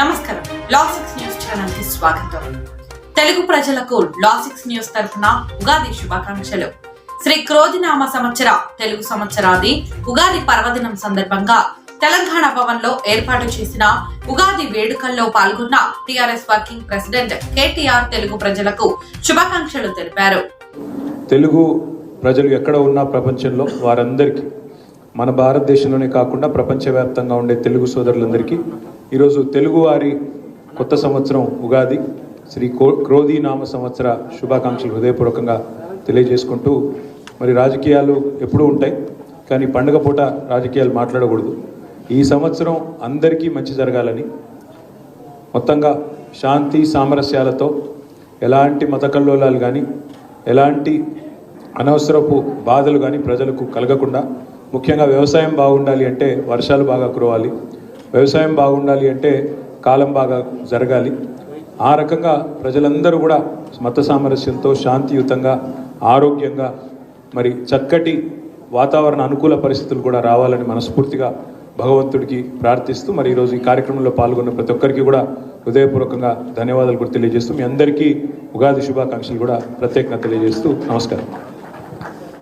నమస్కారం. Lasix news ఛానల్కి స్వాగతం. తెలుగు ప్రజలకు లాసిక్స్ న్యూస్ తరఫున ఉగాది శుభాకాంక్షలు. శ్రీ క్రోధినామ సంవత్సర తెలుగు సంవత్సరాది ఉగాది పర్వదినం సందర్భంగా తెలంగాణ భవన్లో ఏర్పాటు చేసిన ఉగాది వేడుకల్లో పాల్గొన్న TRS working president KTR Telugu ప్రజలకు శుభాకాంక్షలు తెలిపారు. తెలుగు ప్రజలు ఎక్కడ ఉన్నా ప్రపంచంలో వారందరికీ మన భారతదేశంలోనే కాకుండా ప్రపంచవ్యాప్తంగా ఉండే తెలుగు సోదరులందరికీ ఈరోజు తెలుగువారి కొత్త సంవత్సరం ఉగాది శ్రీ కో క్రోధీ నామ సంవత్సర శుభాకాంక్షలు హృదయపూర్వకంగా తెలియజేసుకుంటూ మరి రాజకీయాలు ఎప్పుడూ ఉంటాయి కానీ పండగ పూట రాజకీయాలు మాట్లాడకూడదు. ఈ సంవత్సరం అందరికీ మంచి జరగాలని మొత్తంగా శాంతి సామరస్యాలతో ఎలాంటి మత కల్లోలాలు కానీ ఎలాంటి అనవసరపు బాధలు కానీ ప్రజలకు కలగకుండా ముఖ్యంగా వ్యవసాయం బాగుండాలి అంటే వర్షాలు బాగా కురవాలి వ్యవసాయం బాగుండాలి అంటే కాలం బాగా జరగాలి. ఆ రకంగా ప్రజలందరూ కూడా మత సామరస్యంతో శాంతియుతంగా ఆరోగ్యంగా మరి చక్కటి వాతావరణ అనుకూల పరిస్థితులు కూడా రావాలని మనస్ఫూర్తిగా భగవంతుడికి ప్రార్థిస్తూ మరి ఈరోజు ఈ కార్యక్రమంలో పాల్గొన్న ప్రతి ఒక్కరికి కూడా హృదయపూర్వకంగా ధన్యవాదాలు కూడా తెలియజేస్తూ మీ అందరికీ ఉగాది శుభాకాంక్షలు కూడా ప్రత్యేకంగా తెలియజేస్తూ నమస్కారం.